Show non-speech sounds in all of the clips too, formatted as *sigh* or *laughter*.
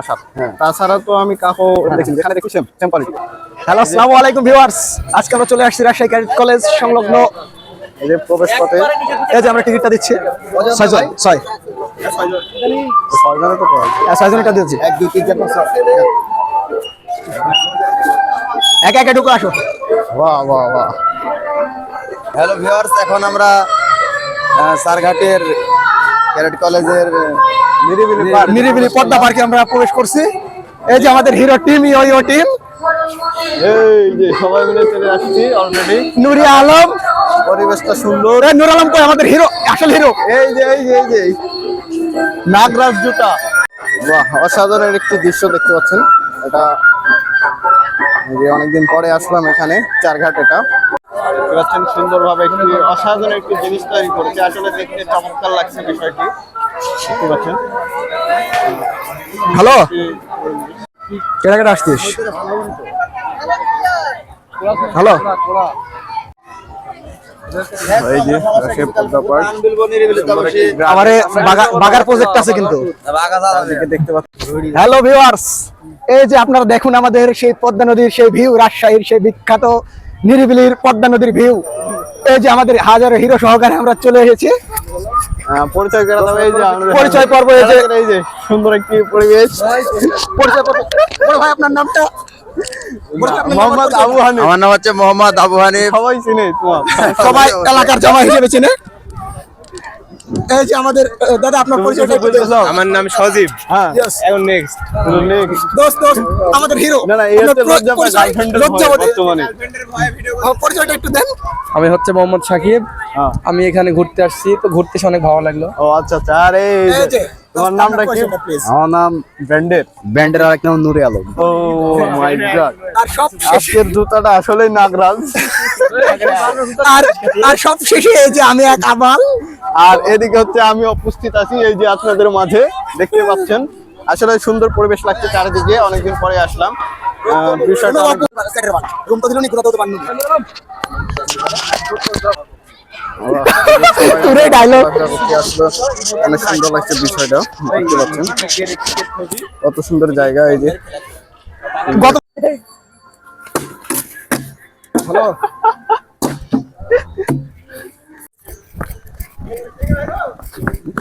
আসার তাছাড়া তো আমি কাকো দেখি যেখানে দেখি সেম সেম কোয়ালিটি হ্যালো আসসালামু আলাইকুম ভিউয়ার্স। আজকে আমরা চলে আসছি রাজশাহী ক্যাডেট কলেজ সংলগ্ন এই যে প্রবেশ পথে এই যে আমরা টিকিটটা দিচ্ছি। ছয়জন ছয়। ছয়জনে তো পড়া হ্যাঁ, দিচ্ছি। এক দুই তিন চার একে একে আসো। বাহ বাহ বাহ। হ্যালো ভিউয়ার্স এখন আমরা আহ, সারঘাটের ক্যাডেট কলেজের নিরিবিলি পদ্মা পার্কে আমরা প্রবেশ করছি। এই যে আমাদের hero team yo yo team. এই যে সবাই মিলে চলে আসছি অলরেডি নুরি আলম। পরিবেশটা সুন্দর। নুর আলম কই? আমাদের হিরো আসল হিরো। এই যে এই যে এই যে। নাগরাজ জুতা বাহ অসাধারণ একটি দৃশ্য দেখতে পাচ্ছেন। এটা যে অনেকদিন পরে আসলাম এখানে চারঘাট এটা। সুন্দরভাবে একটি অসাধারণ একটি জিনিস তৈরি করেছে। আসলে দেখতে চমৎকার লাগছে বিষয়টি। দেখতে পাচ্ছেন। হ্যালো? আসছিস? হ্যালো? এই যে রাশিয়া পদ্মা পার্ক। আমারে বাগার প্রজেক্ট আছে কিন্তু। দেখতে পাচ্ছেন হ্যালো ভিউয়ার্স এই যে আপনারা দেখুন আমাদের সেই পদ্মা নদীর সেই ভিউ রাজশাহীর সেই বিখ্যাত নিরিবিলির পদ্মা নদীর ভিউ। এই যে আমাদের হাজারো হিরো সহকারে আমরা চলে এসেছি। পরিচয় করে দাও এই যে আমাদের- পরিচয় পর্ব এই যে- এই যে সুন্দর একটি পরিবেশ। পরিচয় পর্ব। বড় ভাই আপনার নামটা? মোহাম্মদ আবু হানিফ। আমার নাম হচ্ছে মোহাম্মদ আবু হানিফ। সবাই চিনে সবাই এলাকার জামা হিসেবে চিনে। এই যে আমাদের দাদা আপনার পরিচয়টা আমার নাম সজীব। হ্যাঁ। এখন নেক্সট নেক্সট দোস্ত দোস্ত আমাদের হিরো না না এই হচ্ছে লজ্জা পায় পরিচয়- গার্লফ্রেন্ডের লজ্জাবতী। বর্তমানে। পরিচয়টা একটু দেন। আমি হচ্ছে মোহাম্মদ সাকিব হ্যাঁ। আমি এখানে ঘুরতে আসছি তো ঘুরতে এসে অনেক ভালো লাগল ও আচ্ছা আচ্ছা আরে এই তোমার নামটা কি আমার নাম ব্যান্ডের ব্যান্ডের আরেক নাম নুরে আলম ও মাই গড সব আজকের জুতাটা আসলেই নাগরাজ আর আর সব শেষে এই যে আমি এক আবাল আর এদিকে হচ্ছে আমি উপস্থিত আছি এই যে আপনাদের মাঝে দেখতে পাচ্ছেন আসলে সুন্দর পরিবেশ লাগছে চারিদিকে অনেকদিন পরে আসলাম বিষয়টা তোরে ডায়লগ অনেক সুন্দর লাগছে বিষয়টা দেখতে পাচ্ছেন। কত সুন্দর জায়গা এই যে। গত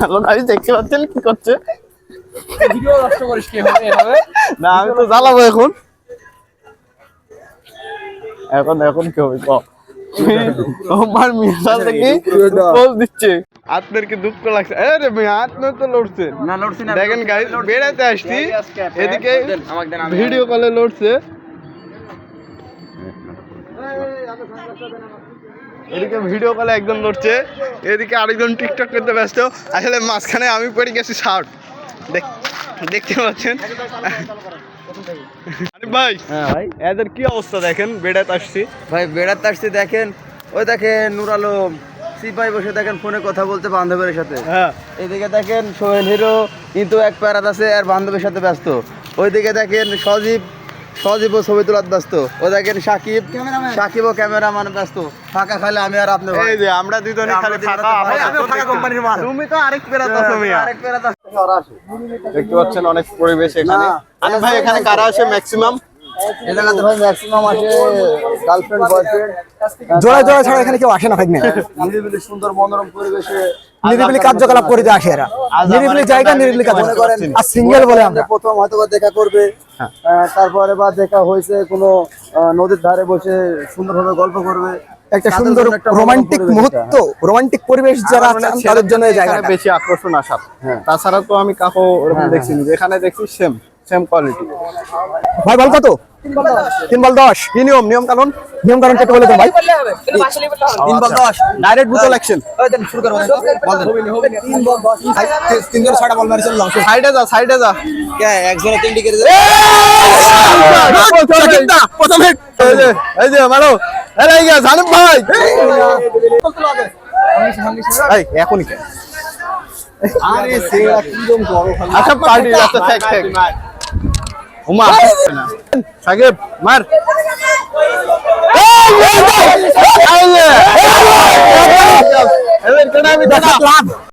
এখন আমি দেখতে পাচ্ছেন কি করছে? না আমি তো জ্বালাবো এখন। এখন এখন কি হবে *laughs* আমার মিশাল থেকে পোজ দিচ্ছে। আপনার কি দুঃখ লাগছে? আরে মিয়া আপনার তো লড়ছে। না লড়ছি না দেখেন গাইস বেড়াতে আসছি। এদিকে আমাকে দেন আমি ভিডিও কলে লড়ছে। এদিকে ভিডিও কলে একজন লড়ছে। এদিকে আরেকজন টিকটক করতে ব্যস্ত। আসলে মাঝখানে আমি পড়ে গেছি শার্ট দেখতে পাচ্ছেন? ভাই হ্যাঁ ভাই। এদের কি অবস্থা দেখেন? বেড়াতে আসছি। ভাই বেড়াতে আসছি দেখেন ওই দেখেন নুর আলম সিপাই বসে দেখেন ফোনে কথা বলতে বান্ধবের সাথে। হ্যাঁ। এদিকে দেখেন সোহেল হিরো কিন্তু এক প্যারাত আছে আর বান্ধবের সাথে ব্যস্ত। ওইদিকে দেখেন সজীব সজীব ও ছবি তোলার ব্যস্ত। ও দেখেন সাকিব সাকিব ও ক্যামেরাম্যান ব্যস্ত। ফাঁকা খালে আমি আর আপনি ভাই। এই যে আমরা দুজনে আমরা খালি ফাঁকা তো আমার ভাই, তো আমিও ফাঁকা দেখতে- কোম্পানির মাল। তুমি তো আরেক বেড়াতে আছো মিয়া আরেক প্যারাত আছে। দেখতে পাচ্ছেন অনেক পরিবেশ এখানে। আরে ভাই এখানে কারা আসে ম্যাক্সিমাম ভাই ম্যাক্সিমাম আসে গার্লফ্রেন্ড বয়ফ্রেন্ড জোড়া জোড়া ছাড়া এখানে কেউ আসে না ভাই নিরিবিলি সুন্দর মনোরম পরিবেশে নিরিবিলি কার্যকলাপ করে দিয়ে আসে এরা নিরিবিলি জায়গা নিরিবিলি কাজ। মনে করেন- আর সিঙ্গেল বলে আমরা। প্রথম হয়তো বা দেখা করবে। আহ, তারপরে বা দেখা হয়েছে কোনো আহ, নদীর ধারে বসে সুন্দরভাবে গল্প করবে। একটা সুন্দর রোমান্টিক মুহূর্ত রোমান্টিক পরিবেশ যারা মনে হয় তাদের জন্য এই জায়গাটা বেশি আকর্ষণ আসার তাছাড়া তো আমি কাকো ওরকম দেখছি না যেখানে দেখছি সেম সেম কোয়ালিটি ভাই বল কত তিন বল দশ কি নিয়ম নিয়ম কানুন নিয়ম কারণ কেটে বলে দেন ভাই তিন বল দশ ডাইরেক্ট বুতল অ্যাকশন তিন জন ছয়টা বল মারি চললাম সাইডে যা সাইডে যা একজনে তিনটি কেটে প্রথম হিট এই যে এই যে মারো এই যে জানিম ভাই এখনই কে আরে সেরা কিরম গরম আচ্ছা পার্টি আচ্ছা থাক থাক উমা সাকিব মার এই এই